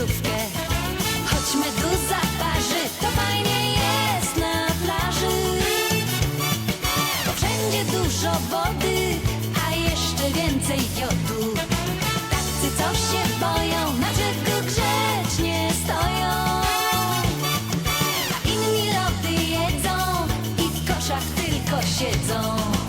deszczówkę Choć meduza parzy, to fajnie jest na plaży. Bo wszędzie dużo wody, a jeszcze więcej jodu. Tacy, co się boją, na brzegu grzecznie stoją. A inni lody jedzą i w koszach tylko siedzą.